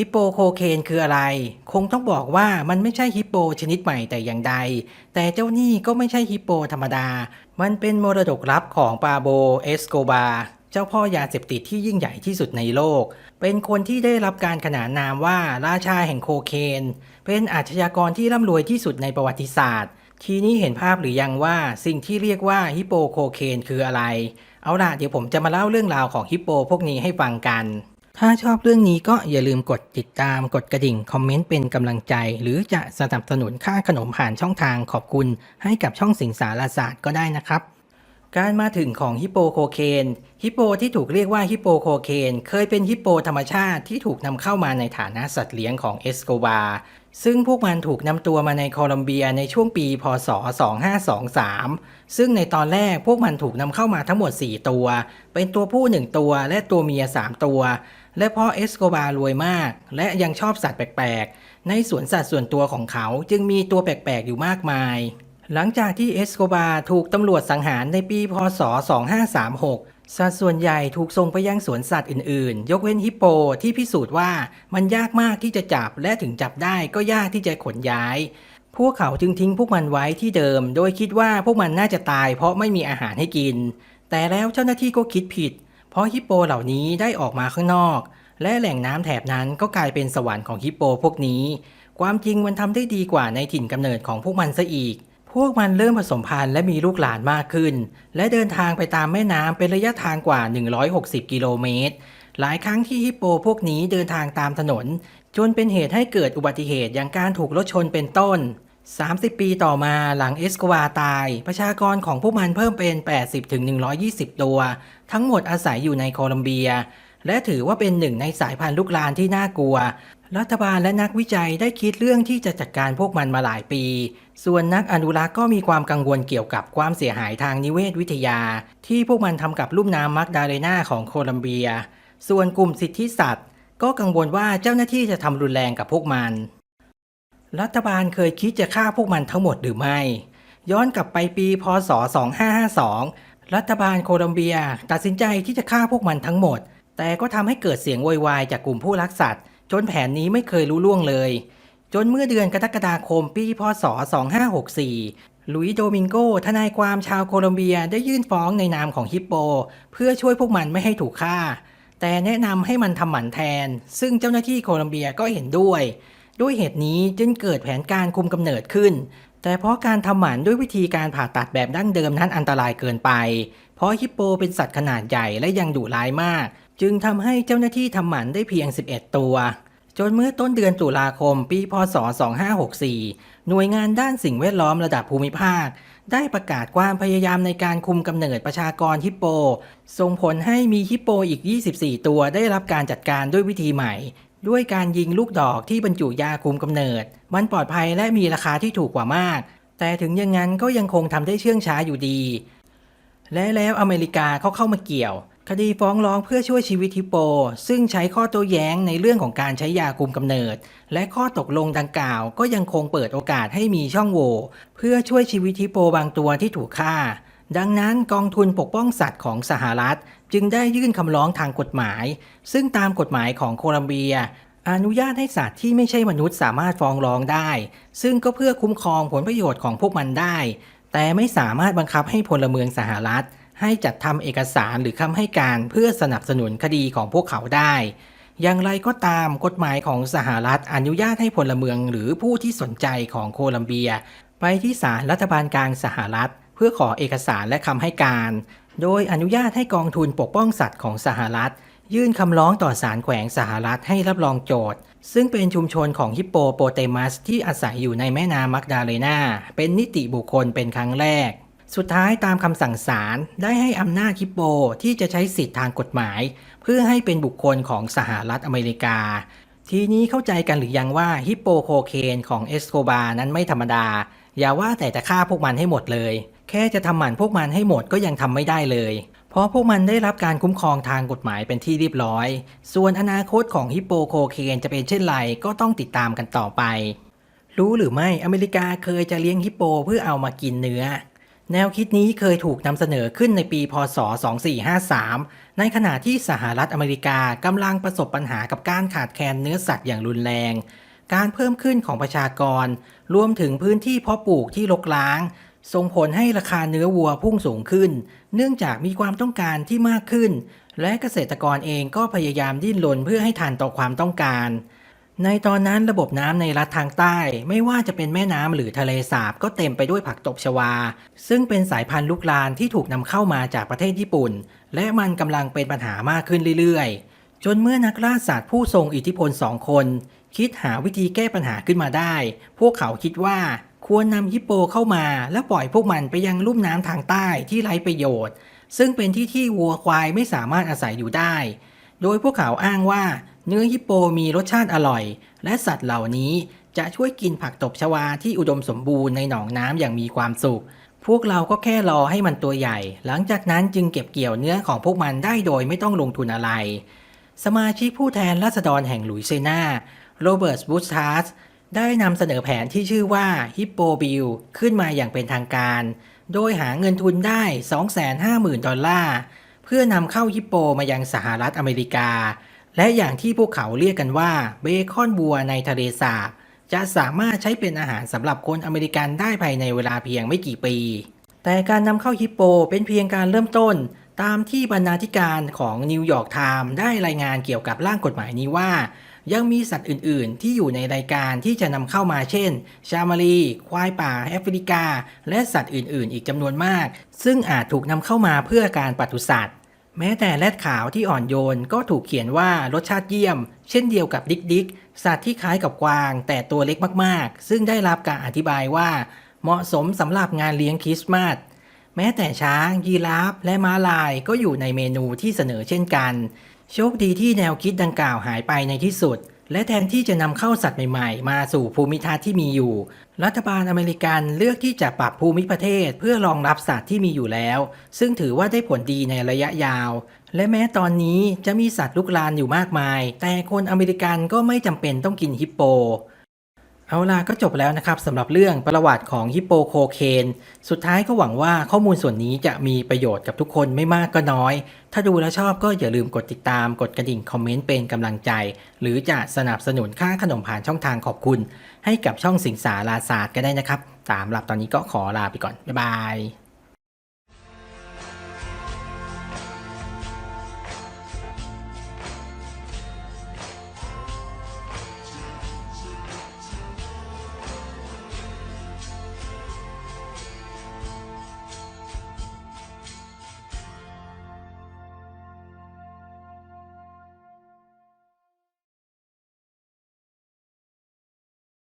ฮิปโปโคเคนคืออะไร คงต้องบอกว่ามันไม่ใช่ฮิปโปชนิดใหม่แต่อย่างใด แต่เจ้านี่ก็ไม่ใช่ฮิปโปธรรมดา มันเป็นมรดกลับของปาโบเอสโกบาเจ้าพ่อยาเสพติดที่ยิ่งใหญ่ที่สุดในโลก เป็นคนที่ได้รับการขนานนามว่าราชาแห่งโคเคน เป็นอาชญากรที่ร่ำรวยที่สุดในประวัติศาสตร์ ทีนี้เห็นภาพหรือยังว่าสิ่งที่เรียกว่าฮิปโปโคเคนคืออะไร เอาล่ะเดี๋ยวผมจะมาเล่าเรื่องราวของฮิปโปพวกนี้ให้ฟังกัน ถ้าชอบเรื่องนี้ก็อย่าลืมกดติดตามกดกระดิ่ง คอมเมนต์เป็นกำลังใจ หรือจะสนับสนุนค่าขนมผ่านช่องทางขอบคุณ ให้กับช่องสิงสารศาสตร์ก็ได้นะครับ การมาถึงของฮิปโปโคเคนฮิปโปที่ถูกเรียกว่าฮิปโปโคเคนเคยเป็นฮิปโปธรรมชาติที่ถูกนำเข้ามาในฐานะสัตว์เลี้ยงของเอสโกบาซึ่งพวกมันถูกนำตัวมาในโคลอมเบียในช่วงปี พศ 2523 ซึ่งในตอนแรกพวกมันถูกนำเข้ามาทั้งหมด 4 ตัว เป็นตัวผู้ 1 ตัวและตัวเมีย 3 ตัว และเพราะเอสโกบารวยมาก และยังชอบสัตว์แปลกๆ ในสวนสัตว์ส่วนตัวของเขาจึงมีตัวแปลกๆ อยู่มากมาย หลังจากที่เอสโกบาถูกตำรวจสังหารในปีพศ 2536 สัตว์ส่วนใหญ่ถูกส่งไปยังสวนสัตว์อื่นๆ ยกเว้นฮิปโปที่พิสูจน์ว่ามันยากมากที่จะจับและถึงจับได้ก็ยากที่จะขนย้าย พวกเขาจึงทิ้งพวกมันไว้ที่เดิม โดยคิดว่าพวกมันน่าจะตายเพราะไม่มีอาหารให้กิน แต่แล้วเจ้าหน้าที่ก็คิดผิดเเพราะฮิปโปเหล่านี้ได้ออกมาข้างนอก และแหล่งน้ำแถบนั้นก็กลายเป็นสวรรค์ของฮิปโปพวกนี้ ความจริงมันทำได้ดีกว่าในถิ่นกำเนิดของพวกมันซะอีก พวกมันเริ่มผสมพันธุ์และมีลูกหลานมากขึ้น และเดินทางไปตามแม่น้ำเป็นระยะทางกว่า 160 กิโลเมตร หลายครั้งที่ฮิปโปพวกนี้เดินทางตามถนน จนเป็นเหตุให้เกิดอุบัติเหตุอย่างการถูกรถชนเป็นต้น 30 ปีต่อมาหลังเอสโกวาตาย ประชากรของพวกมันเพิ่มเป็น 80ถึง120 ตัว ทั้งหมดอาศัยอยู่ในโคลอมเบีย และถือว่าเป็นหนึ่งในสายพันธุ์ลูกลานที่น่ากลัว รัฐบาลและนักวิจัยได้คิดเรื่องที่จะจัดการพวกมันมาหลายปี ส่วนนักอนุรักษ์ก็มีความกังวลเกี่ยวกับความเสียหายทางนิเวศวิทยา ที่พวกมันทำกับลุ่มน้ำมักดาเรนาของโคลัมเบีย ส่วนกลุ่มสิทธิสัตว์ ก็กังวลว่าเจ้าหน้าที่จะทำรุนแรงกับพวกมัน รัฐบาลเคยคิดจะฆ่าพวกมันทั้งหมดหรือไม่ ย้อนกลับไปปีพศ 2552 รัฐบาลโคลอมเบียตัดสินใจที่จะฆ่าพวกมันทั้งหมด แต่ก็ทำให้เกิดเสียงโวยวายจากกลุ่มผู้รักสัตว์ จนแผนนี้ไม่เคยรู้ล่วงเลย จนเมื่อเดือนกรกฎาคมปีพศ 2564 ลุยโดมิงโก ทนายความชาวโคลอมเบียได้ยื่นฟ้องในนามของฮิปโป เพื่อช่วยพวกมันไม่ให้ถูกฆ่า แต่แนะนำให้มันทำหมันแทน ซึ่งเจ้าหน้าที่โคลอมเบียก็เห็นด้วย ด้วยเหตุนี้จึงเกิดแผนการคุมกำเนิดขึ้น แต่เพราะการทำหมันด้วยวิธีการผ่าตัดแบบดั้งเดิมนั้นอันตรายเกินไป เพราะฮิปโปเป็นสัตว์ขนาดใหญ่และยังดุร้ายมาก จึงทำให้เจ้าหน้าที่ทำหมันได้เพียง 11 ตัว จนเมื่อต้นเดือนตุลาคม ปี พศ 2564 หน่วยงานด้านสิ่งแวดล้อมระดับภูมิภาค ได้ประกาศความพยายามในการคุมกำเนิดประชากรฮิปโป ส่งผลให้มีฮิปโปอีก 24 ตัวได้รับการจัดการด้วยวิธีใหม่ ด้วยการยิงลูกดอกที่บรรจุยาคุมกำเนิด มันปลอดภัยและมีราคาที่ถูกกว่ามาก แต่ถึงอย่างนั้นก็ยังคงทำได้เชื่องช้าอยู่ดี และแล้วอเมริกาเขาเข้ามาเกี่ยว คดีฟ้องร้องเพื่อช่วยชีวิตฮิปโป ซึ่งใช้ข้อโต้แย้งในเรื่องของการใช้ยาคุมกำเนิด และข้อตกลงดังกล่าว ก็ยังคงเปิดโอกาสให้มีช่องโหว่เพื่อช่วยชีวิตฮิปโปบางตัวที่ถูกฆ่าดังนั้นกองทุนปกป้องสัตว์ของสหรัฐ จึงได้ยื่นคำร้องทางกฎหมาย ซึ่งตามกฎหมายของโคลัมเบีย อนุญาตให้สัตว์ที่ไม่ใช่มนุษย์สามารถฟ้องร้องได้ ซึ่งก็เพื่อคุ้มครองผลประโยชน์ของพวกมันได้ แต่ไม่สามารถบังคับให้พลเมืองสหรัฐ ให้จัดทำเอกสารหรือคำให้การเพื่อสนับสนุนคดีของพวกเขาได้ อย่างไรก็ตามกฎหมายของสหรัฐอนุญาตให้พลเมืองหรือผู้ที่สนใจของโคลัมเบีย ไปที่ศาลรัฐบาลกลางสหรัฐ เพื่อขอเอกสารและคำให้การ โดยอนุญาตให้กองทุนปกป้องสัตว์ของสหรัฐ ยื่นคำร้องต่อศาลแขวงสหรัฐให้รับรองโจทย์ ซึ่งเป็นชุมชนของฮิปโปโปเตมัสที่อาศัยอยู่ในแม่น้ำมักดาเลนาเป็นนิติบุคคลเป็นครั้งแรก สุดท้ายตามคำสั่งศาลได้ให้อำนาจฮิปโปที่จะใช้สิทธิทางกฎหมาย เพื่อให้เป็นบุคคลของสหรัฐอเมริกา ทีนี้เข้าใจกันหรือยังว่าฮิปโปโคเคนของเอสโกบานั้นไม่ธรรมดา อย่าว่าแต่จะฆ่าพวกมันให้หมดเลย แค่จะทำหมันพวกมันให้หมดก็ยังทำไม่ได้เลย เพราะพวกมันได้รับการคุ้มครองทางกฎหมายเป็นที่เรียบร้อย ส่วนอนาคตของฮิปโปโคเคนจะเป็นเช่นไรก็ต้องติดตามกันต่อไป รู้หรือไม่อเมริกาเคยจะเลี้ยงฮิปโปเพื่อเอามากินเนื้อ แนวคิดนี้เคยถูกนำเสนอขึ้นในปีพศ 2453 ในขณะที่สหรัฐอเมริกากำลังประสบปัญหากับการขาดแคลนเนื้อสัตว์อย่างรุนแรงการเพิ่มขึ้นของประชากร รวมถึงพื้นที่เพาะปลูกที่รกร้าง ส่งผลให้ราคาเนื้อวัวพุ่งสูงขึ้น เนื่องจากมีความต้องการที่มากขึ้น และเกษตรกรเองก็พยายามดิ้นรนเพื่อให้ทันต่อความต้องการ ในตอนนั้นระบบน้ำในรัฐทางใต้ ไม่ว่าจะเป็นแม่น้ำหรือทะเลสาบก็เต็มไปด้วยผักตบชวา ซึ่งเป็นสายพันธุ์ลูกลานที่ถูกนำเข้ามาจากประเทศญี่ปุ่น และมันกำลังเป็นปัญหามากขึ้นเรื่อยๆ จนเมื่อนักล่าสัตว์ผู้ทรงอิทธิพลสองคน คิดหาวิธีแก้ปัญหาขึ้นมาได้ พวกเขาคิดว่า ควรนำฮิปโปเข้ามาและปล่อยพวกมันไปยังลุ่มน้ำทางใต้ที่ไร้ประโยชน์ ซึ่งเป็นที่ที่วัวควายไม่สามารถอาศัยอยู่ได้ โดยพวกเขาอ้างว่า เนื้อฮิปโปมีรสชาติอร่อย และสัตว์เหล่านี้จะช่วยกินผักตบชวาที่อุดมสมบูรณ์ในหนองน้ำอย่างมีความสุข พวกเราก็แค่รอให้มันตัวใหญ่ หลังจากนั้นจึงเก็บเกี่ยวเนื้อของพวกมันได้โดยไม่ต้องลงทุนอะไร สมาชิกผู้แทนราษฎรแห่งหลุยเซนาโรเบิร์ตบูสทัส ได้นำเสนอแผนที่ชื่อว่าฮิปโปบิลขึ้นมาอย่างเป็นทางการ โดยหาเงินทุนได้ 250,000 ดอลลาร์ เพื่อนำเข้าฮิปโปมายังสหรัฐอเมริกา และอย่างที่พวกเขาเรียกกันว่าเบคอนบัวในทะเลสาบจะสามารถใช้เป็นอาหารสำหรับคนอเมริกันได้ภายในเวลาเพียงไม่กี่ปี แต่การนำเข้าฮิปโปเป็นเพียงการเริ่มต้น ตามที่บรรณาธิการของนิวยอร์กไทม์ได้รายงานเกี่ยวกับร่างกฎหมายนี้ว่า ยังมีสัตว์อื่น ๆ ที่อยู่ในรายการที่จะนำเข้ามาเช่น ชามารี ควายป่า แอฟริกา และสัตว์อื่น ๆ อีกจำนวนมาก ซึ่งอาจถูกนำเข้ามาเพื่อการปศุสัตว์ แม้แต่แรดขาวที่อ่อนโยนก็ถูกเขียนว่ารสชาติเยี่ยม เช่นเดียวกับดิกดิกสัตว์ที่คล้ายกับกวาง แต่ตัวเล็กมาก ๆ ซึ่งได้รับการอธิบายว่า เหมาะสมสำหรับงานเลี้ยงคริสต์มาสแม้แต่ช้าง ยีราฟ และม้าลายก็อยู่ในเมนูที่เสนอเช่นกัน โชคดีที่แนวคิดดังกล่าวหายไปในที่สุด และแทนที่จะนำเข้าสัตว์ใหม่ๆ มาสู่ภูมิทัศน์ที่มีอยู่ รัฐบาลอเมริกันเลือกที่จะปรับภูมิประเทศเพื่อรองรับสัตว์ที่มีอยู่แล้ว ซึ่งถือว่าได้ผลดีในระยะยาว และแม้ตอนนี้จะมีสัตว์ลุกลานอยู่มากมาย แต่คนอเมริกันก็ไม่จำเป็นต้องกินฮิปโป เอาล่ะก็จบแล้วนะครับสำหรับเรื่องประวัติของฮิปโปโคเคน สุดท้ายก็หวังว่าข้อมูลส่วนนี้จะมีประโยชน์กับทุกคนไม่มากก็น้อย ถ้าดูแล้วชอบก็อย่าลืมกดติดตามกดกระดิ่งคอมเมนต์เป็นกำลังใจ หรือจะสนับสนุนค่าขนมผ่านช่องทางขอบคุณ ให้กับช่องสิงสาราศาสตร์ก็ได้นะครับ ตามหลับตอนนี้ก็ขอลาไปก่อนบ๊ายบาย